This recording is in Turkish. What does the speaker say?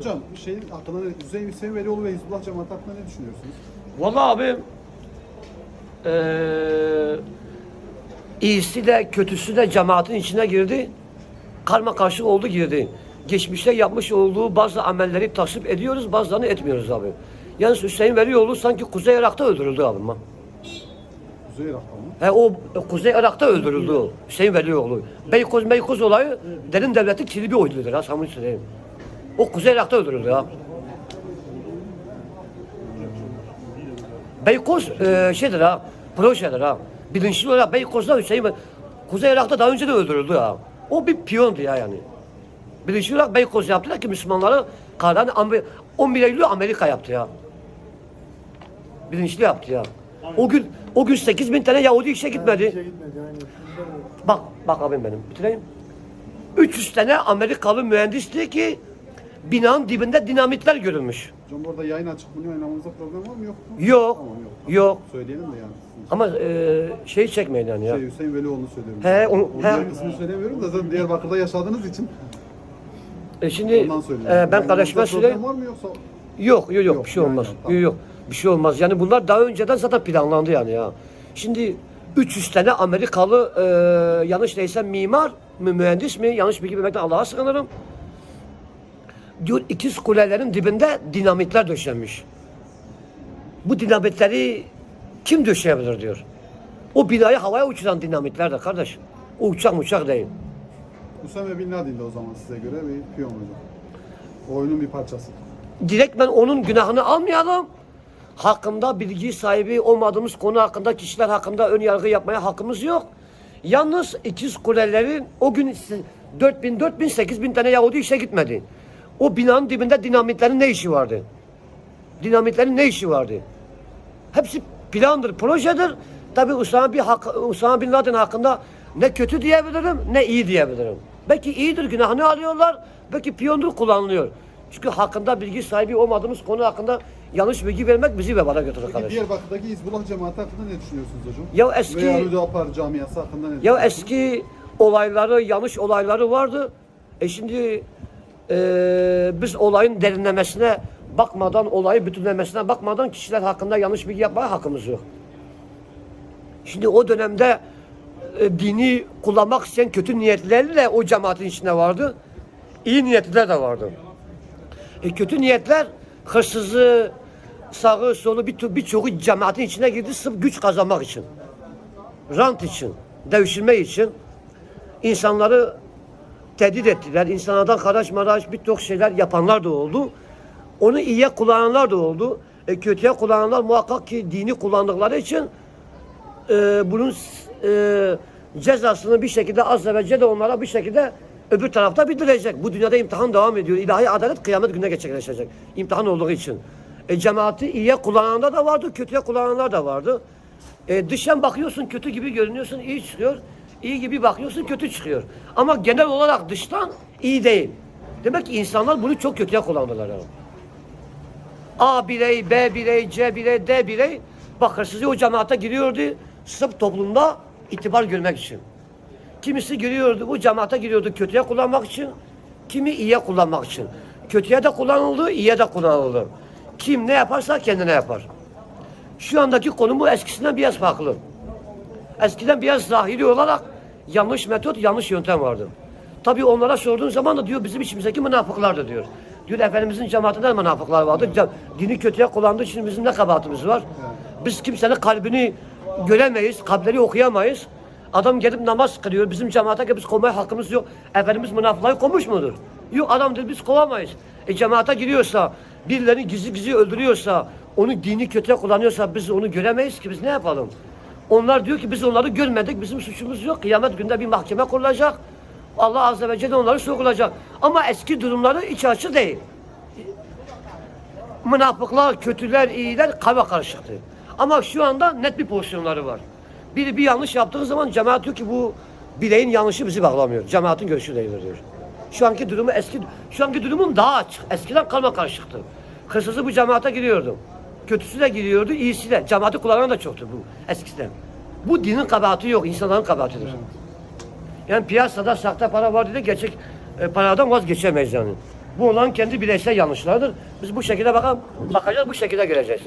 Hocam şeyin hakkında ne, Hüseyin Hüseyin Velioğlu ve Hizbullah cemaati hakkında ne düşünüyorsunuz? Vallahi abi eee iyisi de kötüsü de cemaatin içine girdi. Karma karşı oldu girdi. Geçmişte yapmış olduğu bazı amelleri tasvip ediyoruz, bazılarını etmiyoruz abi. Yalnız Hüseyin Velioğlu sanki Kuzey Irak'ta öldürüldü abi. Kuzey Irak'ta mı? He o e, Kuzey Irak'ta öldürüldü o. Hüseyin Velioğlu. Beykoz Meykoz olayı derin devletin kilidi oydudur ha sana söyleyeyim. O Kuzey Irak'ta öldürüldü ha. Beykoz e, şeydir ha, projedir ha. Bilinçli olarak Beykoz'da Hüseyin Kuzey Irak'ta daha önce de öldürüldü ha. O bir piyondu ya yani. Bilinçli olarak Beykoz yaptılar ki Müslümanları kardan 11 Eylül Amerika yaptı ya. Bilinçli yaptı ya. O gün o gün 8 bin tane Yahudi işe gitmedi. gitmedi aynen. Bak bak abim benim bitireyim. 300 tane Amerikalı mühendis diyor ki binanın dibinde dinamitler görülmüş. Hocam orada yayın açık bunu oynamamızda problem var mı yok mu? Yok. Tamam yok. Yok. Söyleyelim de yani. Ama e, şey çekmeyin yani ya. Şey, Hüseyin Velioğlu'nu söylüyorum. He, onu- he. diğer kısmını söylemiyorum da zaten Diyarbakır'da yaşadığınız için E şimdi e, ben Yani söyleyeyim. Problem var mı yoksa? Yok yok yok Yok, bir şey yani, olmaz. tamam. Yok yok bir şey olmaz. Yani bunlar daha önceden zaten planlandı yani ya. Şimdi 300 tane Amerikalı e, yanlış değilse mimar mı mühendis mi yanlış bilgi vermekten Allah'a sığınırım. Diyor ikiz kulelerin dibinde dinamitler döşenmiş. Bu dinamitleri kim döşeyebilir diyor. O binayı havaya uçuran dinamitler de kardeş. O uçak uçak değil. Usame Bin Laden de o zaman size göre bir piyon hocam. O oyunun bir parçası. direktmen onun günahını almayalım. Hakkında bilgi sahibi olmadığımız konu hakkında, kişiler hakkında ön yargı yapmaya hakkımız yok. Yalnız ikiz kulelerin o gün 4000, 4000, 8000 tane Yahudi işe gitmedi. O binanın dibinde dinamitlerin ne işi vardı? Dinamitlerin ne işi vardı? Hepsi plandır, projedir. Tabi Usama bin, Hak- Usama bin Laden hakkında ne kötü diyebilirim ne iyi diyebilirim. Belki iyidir günahını alıyorlar, belki piyondur kullanılıyor. Çünkü hakkında bilgi sahibi olmadığımız konu hakkında yanlış bilgi vermek bizi vebala götürür Peki kardeşim. Diyarbakır'daki Hizbullah cemaati hakkında ne düşünüyorsunuz hocam? Ya eski- Veya Hüdapar camiası hakkında ne Ya eski olayları, yanlış olayları vardı. E şimdi e, biz olayın derinlemesine bakmadan, olayı bütünlemesine bakmadan kişiler hakkında yanlış bilgi yapmaya hakkımız yok. Şimdi o dönemde e, dini kullanmak isteyen kötü niyetleri de o cemaatin içinde vardı. İyi niyetliler de vardı. E, kötü niyetler hırsızı, sağı solu bir birçoğu cemaatin içine girdi sırf güç kazanmak için rant için, devşirme için insanları tehdit ettiler. İnsanlardan karaş maraş birçok şeyler yapanlar da oldu. Onu iyiye kullananlar da oldu. E, kötüye kullananlar muhakkak ki dini kullandıkları için e, bunun e, cezasını bir şekilde azze ve celle onlara bir şekilde öbür tarafta bildirecek. Bu dünyada imtihan devam ediyor. İlahi adalet kıyamet gününe gerçekleşecek. İmtihan olduğu için. E, cemaati iyiye kullananlar da vardı, kötüye kullananlar da vardı. E, dıştan bakıyorsun kötü gibi görünüyorsun, iyi çıkıyor. İyi gibi bakıyorsun, kötü çıkıyor. Ama genel olarak dıştan iyi değil. Demek ki insanlar bunu çok kötüye kullandılar. Yani. A birey, B birey, C birey, D birey bak hırsızı o cemaate giriyordu sırf toplumda itibar görmek için. Kimisi giriyordu, bu cemaate giriyordu kötüye kullanmak için, kimi iyiye kullanmak için. Kötüye de kullanıldı, iyiye de kullanıldı. Kim ne yaparsa kendine yapar. Şu andaki konu bu eskisinden biraz farklı. Eskiden biraz zahiri olarak yanlış metot, yanlış yöntem vardı. Tabii onlara sorduğun zaman da diyor bizim içimizdeki münafıklardı diyor. Diyor Efendimizin cemaatinde de münafıklar vardı. Ca- Dini kötüye kullandığı için bizim ne kabahatimiz var? Biz kimsenin kalbini göremeyiz, kalpleri okuyamayız. Adam gelip namaz kılıyor. Bizim cemaate biz kovmaya hakkımız yok. Efendimiz münafıkları kovmuş mudur? Yok adam dedi biz kovamayız. E cemaate giriyorsa, birilerini gizli gizli öldürüyorsa, onu dini kötüye kullanıyorsa biz onu göremeyiz ki biz ne yapalım? Onlar diyor ki biz onları görmedik, bizim suçumuz yok. Kıyamet günde bir mahkeme kurulacak. Allah Azze ve Celle onları sorgulayacak. Ama eski durumları iç açı değil. Münafıklar, kötüler, iyiler kava karışıktı. Ama şu anda net bir pozisyonları var. Biri bir yanlış yaptığı zaman cemaat diyor ki bu bireyin yanlışı bizi bağlamıyor. Cemaatin görüşü değildir diyor. Şu anki durumu eski, şu anki durumum daha açık. Eskiden kalma karışıktı. Hırsızı bu cemaate giriyordu. Kötüsü de giriyordu, iyisi de. Cemaati kullanan da çoktu bu eskiden. Bu dinin kabahati yok, insanların kabahatidir. Yani piyasada sahte para var diye gerçek e, paradan vazgeçemeyiz yani. Bu onların kendi bireysel yanlışlarıdır. Biz bu şekilde bakalım, bakacağız, bu şekilde göreceğiz.